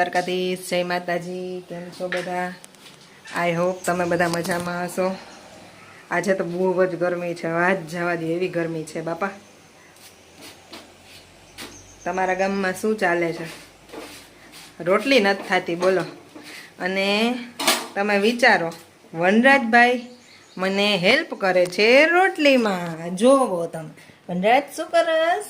દ્વારકાધીશ, જય માતાજી, કેમ છો બધા? આઈ હોપ તમે બધા મજામાં હશો. આજે તો બહુ જ ગરમી છે વાત જવા દે એવી ગરમી છે, બાપા. તમારા ગામમાં શું ચાલે છે? રોટલી નથી થતી, બોલો. અને તમે વિચારો, વનરાજભાઈ મને હેલ્પ કરે છે રોટલીમાં. જોવો તમે. વનરાજ શું કરસ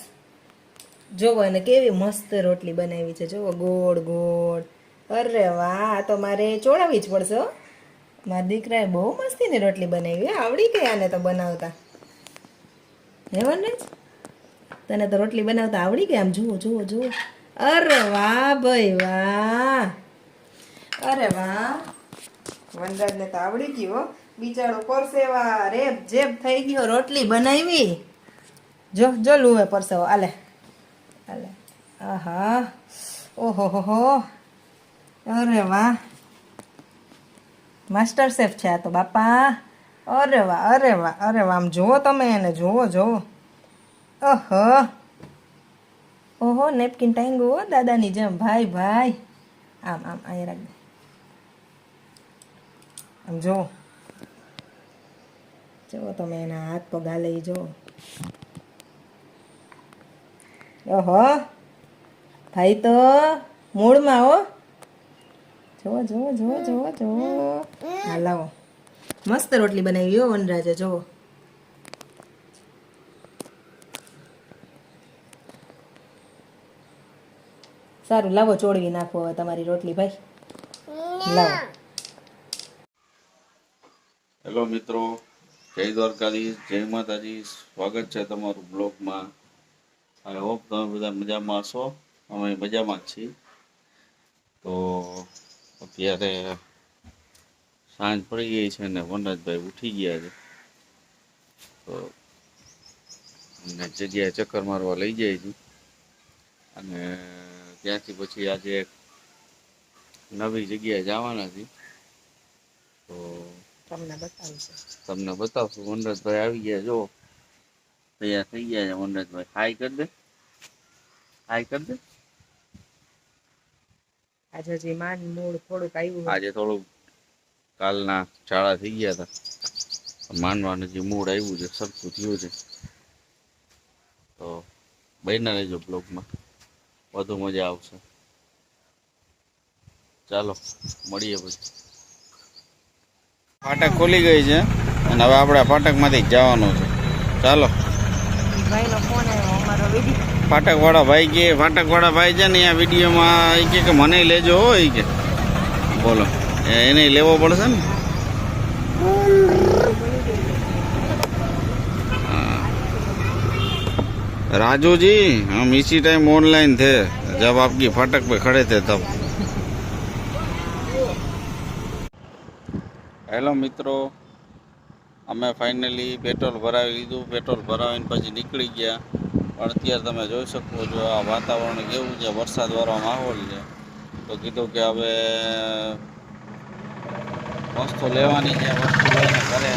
જોવો એને કેવી મસ્ત રોટલી બનાવી છે, જોવો, ગોળ ગોળ. અરે વાહ, આ તો મારે ચોળાવી જ પડશે મારા દીકરાએ બહુ મસ્તીની રોટલી બનાવી. આવડી ગઈ આને તો બનાવતા. હે ને તને તો રોટલી બનાવતા આવડી ગઈ આમ, જુઓ જુઓ જુઓ. અરે વાહ ભાઈ વાહ. અરે વાહ. વનરાજને તો આવડી ગયો બિચારો પરસેવા રેપ, જેપ થઈ ગયો, રોટલી બનાવી. જો જો લુવે પરસેવો, આલે. આલે આહા ઓહો હો અરે વાહ માસ્ટર શેફ છે આ તો, બાપા. અરે વાહ અરે વાહ અરે વાહ આમ જુઓ તમે એને, જુઓ જુઓ. અહ ઓહો, નેપકિન ટાંગો દાદાની જેમ. ભાઈ ભાઈ. આમ આમ અહીં રાખ આમ જુઓ. જુઓ તમે એના હાથ પગ હાલે જુઓ. ઓહો. ભાઈ તો મૂળમાં હો. જુઓ જુઓ જુઓ જુઓ જુઓ. હા, લાવો. મસ્ત રોટલી બનાવી હો, વનરાજે, જુઓ. સારું, લાવો, ચોળવી નાખો હવે તમારી રોટલી, ભાઈ. લાવો. હેલો મિત્રો, જય દ્વારકાધીશ, જય માતાજી. સ્વાગત છે તમારું બ્લોગમાં. આઈ હોપ તમે બધા મજામાં હશો? અમે મજામાં જ છીએ. તો અત્યારે સાંજ પડી ગઈ છે ને વનરાજભાઈ ઉઠી ગયા છે. તો અમને જગ્યાએ ચક્કર મારવા લઈ જાય છે. અને ત્યાંથી પછી આજે એક નવી જગ્યાએ જવાના છીએ તો તમને બતાવશું. તમને બતાવશું. વનરાજભાઈ આવી ગયા જો તૈયાર થઈ ગયા છે વનરાજભાઈ હાય કરી દે. હાય કરી દે. આજે જે માન મૂળ થોડુંક આવ્યું આજે થોડુંક કાલના ચાળા થઈ ગયા હતા. માનવાનું જે મૂળ આવ્યું છે સરખું થયું છે. તો બહેના રહેજો બ્લોગમાં. વધુ મજા આવશે. ચાલો મળીએ પછી. ફાટક ખોલી ગઈ છે અને હવે આપણે ફાટકમાંથી જ જવાનું છે. ચાલો. ભાઈનો ફોન આવ્યો અમારો વિડીયો ફાટક વાળા ભાઈ કે ફાટક વાળા ભાઈ છે ને આ વિડીયોમાં એ કે કે મને લેજો હો એ કે બોલો એ- એને લેવો પડશે ને हाँ। राजू जी हम इसी टाइम ऑनलाइन थे जब आपकी फाटक पे खड़े थे तब હેલો મિત્રો અમે ફાઇનલી પેટ્રોલ ભરાવી લીધું. પેટ્રોલ ભરાવીને પછી નીકળી ગયા. પણ અત્યારે તમે જોઈ શકો છો, આ વાતાવરણ કેવું છે વરસાદવાળો માહોલ છે. તો કીધું કે હવે વસ્તુ લેવાની છે, વસ્તુ લઈને ઘરે.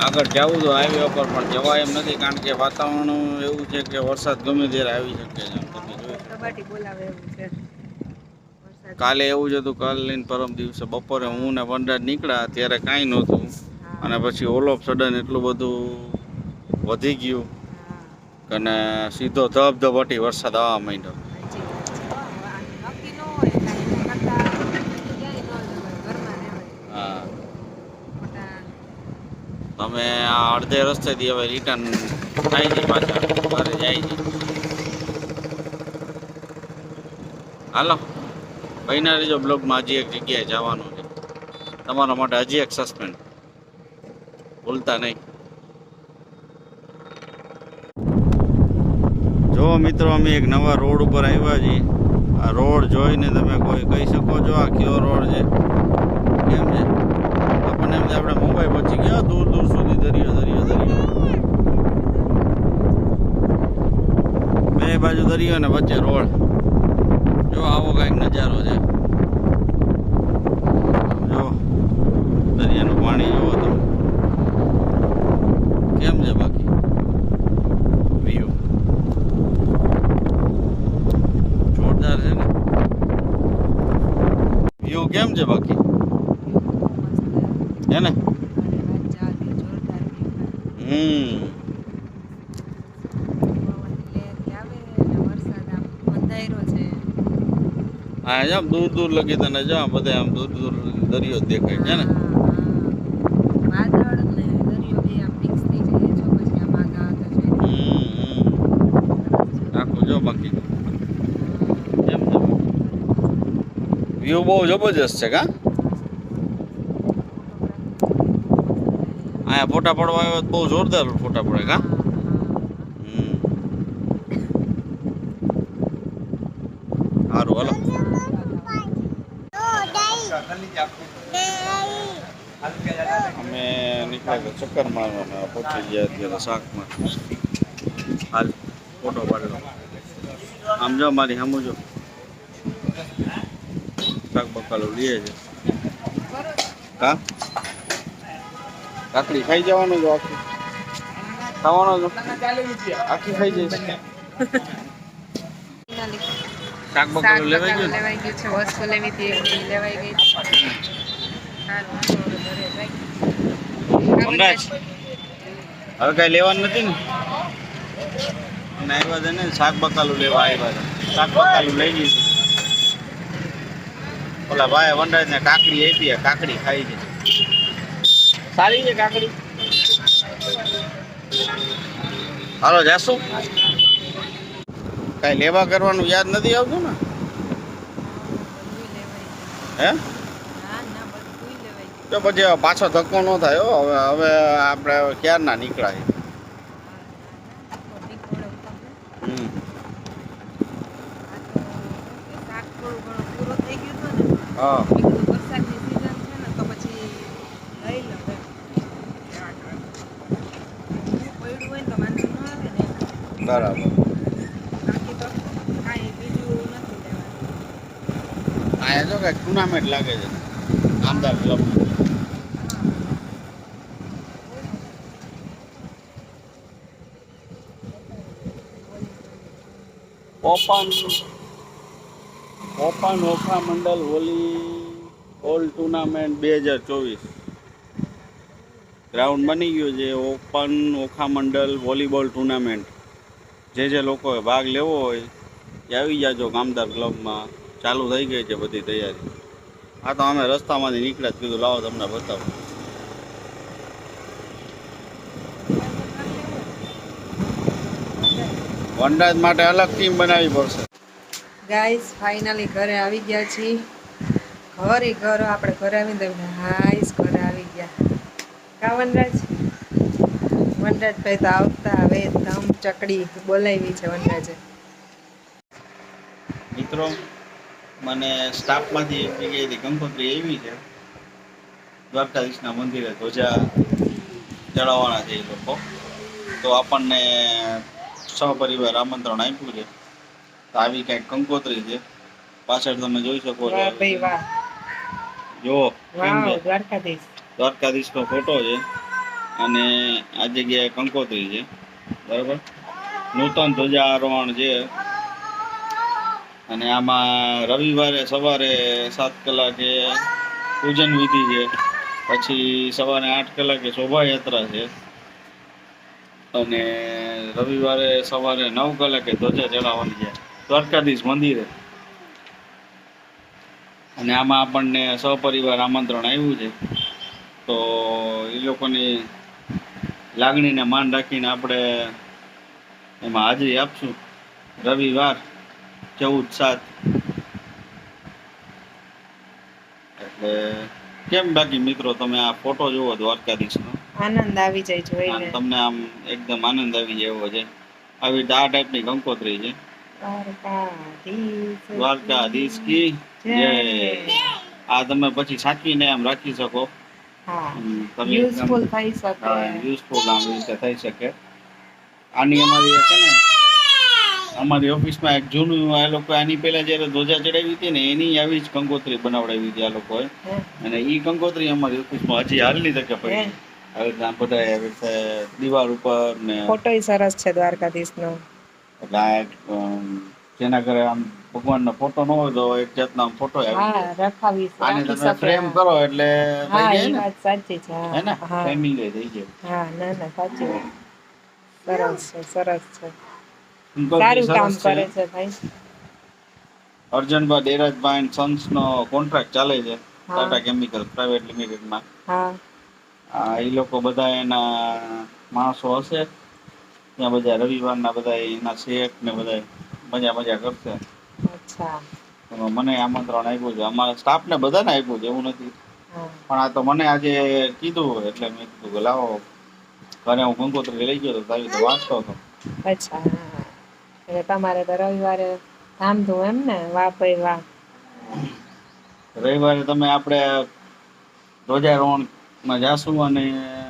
આગળ જવું તો હાઈવે ઉપર, પણ જવાય એમ નથી, કારણ કે વાતાવરણ એવું છે કે વરસાદ ગમે ત્યારે આવી શકે છે. તમે જોઈ. બોલાવે છે. વરસાદ કાલે એવું જ હતું કાલની પરમ દિવસે બપોરે હું ને વંડર નીકળ્યા ત્યારે કાંઈ નહોતું. અને પછી ઓલ ઓફ સડન એટલું બધું વધી ગયું અને સીધો ધબધબાટી વરસાદ આવવા માંડ્યો. હા તમે આ અડધે રસ્તેથી હવે રિટર્ન થાય છે પાછા ઘરે જાય છે હાલો. બહેના રહેજો બ્લોગમાં હજી એક જગ્યાએ જવાનું છે. તમારા માટે હજી એક સસ્પેન્ડ ભૂલતા નહીં. જો મિત્રો, અમે એક નવા રોડ ઉપર આવ્યા છીએ. આ રોડ જોઈને તમે કોઈ કહી શકો છો આ કયો રોડ છે? કેમ છે? આપણને એમ આપણે મુંબઈ પહોંચી ગયા, દૂર દૂર સુધી દરિયો દરિયો દરિયો. બે બાજુ દરિયો ને વચ્ચે રોડ. જો આવો કાંઈક નજારો છે જો દરિયાનું પાણી જુઓ તમે કેમ છે બાકી વ્યૂ વ્યૂ કેમ છે બાકી હે ને હમ હા જામ દૂર દૂર લગી તને જો બધે આમ દૂર દૂર દરિયો દેખાય છે ને. વ્યૂ બહુ જબરજસ્ત છે કા? અહીંયા ફોટા પડવા આવ્યો બહુ જોરદાર ફોટા પડે કા હમ સારું હાલો અમે નીકળ્યા ચક્કર મારવા પહોંચી ગયા અત્યારે શાકમાં. હાલ ફોટો પાડેલો. આમ જો મારી સામું જો. શાક બકાલો લે છે. કા? કાકડી ખાઈ જવાનું જો આખી. ખાવાનો જો આખી ખાઈ જઈશ. શાક બકાલો? લેવાઈ ગયું છે વસ્તુ લેવી હતી લેવાઈ ગઈ. હવે કઈ લેવાનું નથી ને? આવ્યા છે ને? શાક બકાલું લેવા આવ્યા છે શાક બકાલું લઈ જઈશું ઓલા ભાઈ વનરાજ ને કાકડી આપી કાકડી ખાઈ છે સારી છે કાકડી. હાલો જાશું કઈ લેવા કરવાનું યાદ નથી આવતું ને? હે હા, ના, બધુંય લેવાઈ ગયું. તો પછી પાછો ધક્કો ન થાય હો. હવે હવે આપણે ક્યારના નીકળાય? નીકળે તમને. હમ આ તો ટુર્નામેન્ટ લાગે છે. પૂરું થઈ ગયું હતું ને હા મેં કીધું વરસાદની season છે ને તો પછી લઈ લઉં એમ. પડ્યું હોય ને તો વાંધો ન આવે ને એમ. બરાબર બાકી તો કાંઈ બીજું નથી લેવાનું અહીંયા જો કંઈક ટુર્નામેન્ટ લાગે છે આમદાર ક્લબ ઓપન ઓપન ઓખા મંડળ હોલી ઓલ ટુર્નામેન્ટ બે હજાર ચોવીસ. ગ્રાઉન્ડ બની ગયું છે ઓપન ઓખા મંડળ વોલીબોલ ટુર્નામેન્ટ. જે જે લોકોએ ભાગ લેવો હોય એ આવી જાજો કામદાર ક્લબમાં. ચાલુ થઈ ગઈ છે બધી તૈયારી. આ તો અમે રસ્તામાંથી નીકળ્યા જ કીધું, લાવો તમને બતાવો. વનરાજ માટે અલગ ટીમ બનાવવી પડશે. ગાઈસ ફાઇનલી ઘરે આવી ગયા છીએ. ઘરે ઘર આપણે ઘરે આવીને તો હાઈસ ઘરે આવી ગયા. કા વનરાજ? વનરાજભાઈ તો આવતા હવે ધમ ચકડી બોલાવી છે વનરાજે. મિત્રો મને સ્ટાફમાંથી એક જગ્યાએથી કંકોત્રી એવી છે. દ્વારકાધીશના મંદિરે ધ્વજા ચડાવવાના છે એ લોકો. તો આપણને સહપરિવાર આમંત્રણ આપ્યું છે. તો આવી કંઈક કંકોત્રી છે. પાછળ તમે જોઈ શકો છો. જો દ્વારકાધીશ. નો ફોટો છે. અને આ જગ્યાએ કંકોત્રી છે. બરાબર? નૂતન ધ્વજારોહણ છે. અને આમાં રવિવારે સવારે સાત કલાકે પૂજન વિધિ છે. પછી સવારે આઠ કલાકે શોભાયાત્રા છે. અને રવિવારે સવારે નવ કલાકે ધ્વજા ચડાવવાની છે. દ્વારકાધીશ મંદિરે. અને આમાં આપણને સહપરિવાર આમંત્રણ આવ્યું છે. તો એ લોકોની લાગણીને માન રાખીને આપણે એમાં હાજરી આપશું. રવિવાર ચૌદ સાત. એટલે કેમ બાકી મિત્રો તમે આ ફોટો જુઓ દ્વારકાધીશનો? આનંદ આવી જાય જોઈને. તમને આમ એકદમ આનંદ આવી જાય એવો છે. આવી આ ટાઈપની કંકોત્રી છે. દ્વારકાધીશ કી. જય. આ તમે પછી સાચવીને આમ રાખી શકો. તમે યુઝફુલ થઈ શકે. યુઝફુલ આમ રીતે થઈ શકે. આની અમારી છે ને અમારી ઓફિસમાં એક જૂનું આ લોકો આની પહેલા જ્યારે ધ્વજા ચડાવી હતી ને એની આવી જ કંકોત્રી બનાવડાવી હતી આ લોકોએ. અને એ કંકોત્રી અમારી ઓફિસમાં હજી હાલની તકે પડી? આવી રીતના બધા આવી રીતે દિવાલ ઉપર ને ફોટો સરસ છે દ્વારકાધીશનો. એટલે આ જેના ઘરે આમ ભગવાનનો ફોટો ન હોય તો એક જાતનો આમ ફોટો આવી હા રખાવી આને તમે ફ્રેમ કરો એટલે હા એ વાત સાચી છે હે. ને? ફ્રેમિંગ થઈ જાય. હા ના ના સાચી સરસ છે સરસ છે. સારું કામ કરે છે ભાઈ. અર્જનભાઈ દેરાજભાઈ સન્સ નો કોન્ટ્રાક્ટ ચાલે છે. ટાટા કેમિકલ પ્રાઇવેટ લિમિટેડમાં હા. આ એ લોકો બધા એના માણસો હશે. ત્યાં બધા રવિવારના બધા એના શેઠ ને બધા મજા મજા કરશે. મને આમંત્રણ આપ્યું છે. અમારા સ્ટાફ ને બધાને આપ્યું છે એવું નથી. પણ આ તો મને આજે કીધું એટલે મેં કીધું કે લાવો ઘરે હું ગંગોત્રી લઈ ગયો તો તારી રીતે વાંચતો હતો. અચ્છા એટલે તમારે તો રવિવારે ધામધૂમ એમ ને વાહ ભાઈ વાહ. રવિવારે તમે આપણે ધ્વજારોહણ માં જાશું અને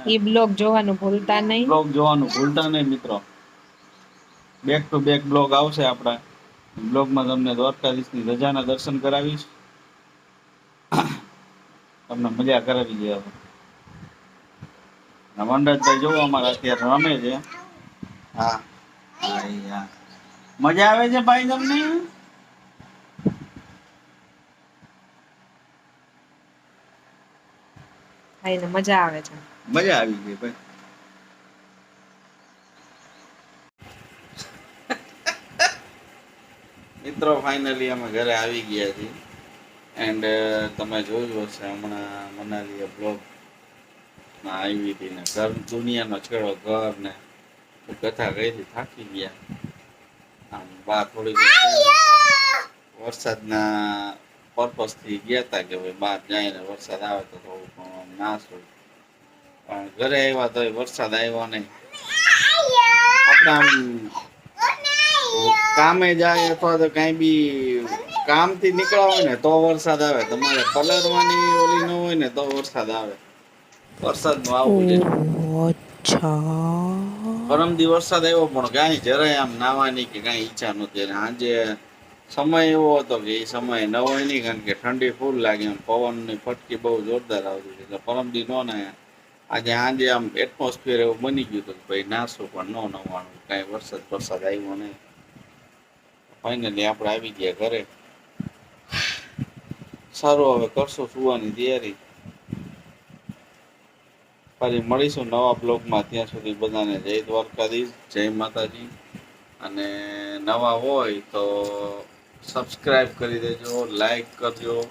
ઈ બ્લોગ જોવાનું ભૂલતા નહીં. બ્લોગ જોવાનું ભૂલતા નહીં મિત્રો. બેક ટુ બેક બ્લોગ આવશે આપણા. બ્લોગમાં તમને દ્વારકાધીશની રજાના દર્શન કરાવીશ. તમને મજા કરાવી દે આપણે. વનરાજભાઈ જોવો અમારા અત્યારે રમે છે. હા. મજા આવે છે ભાઈ તમને? ભાઈને મજા આવે છે. મજા આવી ગઈ ભાઈ. મિત્રો ફાઇનલી અમે ઘરે આવી ગયા છીએ. એન્ડ તમે જોયું હશે હમણાં મનાલી બ્લોગમાં આવી હતી ને ઘર દુનિયાનો છેડો ઘર ને કથા કહી હતી થાકી ગયા. આમ બહાર થોડી વરસાદના પર્પઝથી ગયા હતા કે ભાઈ બહાર જાય ને વરસાદ આવે તો નાશ હોય પણ ઘરે આવ્યા તો વરસાદ આવ્યો નહીં. આપણે આમ કામે જાય અથવા તો કઈ બી કામથી નીકળ્યા હોય ને તો વરસાદ આવે. તમારે પલળવાની ઓલી ન હોય ને તો વરસાદ આવે. વરસાદનું આવું છે પરમ દી વરસાદ આવ્યો પણ કાંઈ જરાય આમ નાવાની કે કાંઈ ઈચ્છા નહોતી. સાંજે સમય એવો હતો કે એ સમય ન હોય નહીં, કારણ કે ઠંડી ફૂલ લાગી આમ પવનની ફટકી બહુ જોરદાર આવતી હતી. એટલે પરમ દી નો ને આજે આજે આમ એટમોસ્ફિયર એવું બની ગયું હતું કે ભાઈ નાશું પણ ન નવાનું કાંઈ વરસાદ વરસાદ આવ્યો નહીં. ફાઇનલી આપણે આવી ગયા ઘરે. સારું, હવે કરશું સુવાની તૈયારી. ફરી મળીશું નવા બ્લોગમાં. ત્યાં સુધી બધાને જય દ્વારકાધીશ, જય માતાજી. અને નવા હોય તો સબસ્ક્રાઈબ કરી દેજો લાઈક કરજો.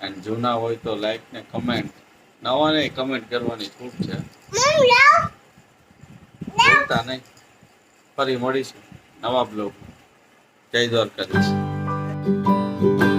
એન્ડ જૂના હોય તો લાઈક ને કમેન્ટ નવાને કમેન્ટ કરવાની છૂટ છે. ભૂલતા નહીં. ફરી મળીશું નવા બ્લોગ જય દ્વારકાધીશ.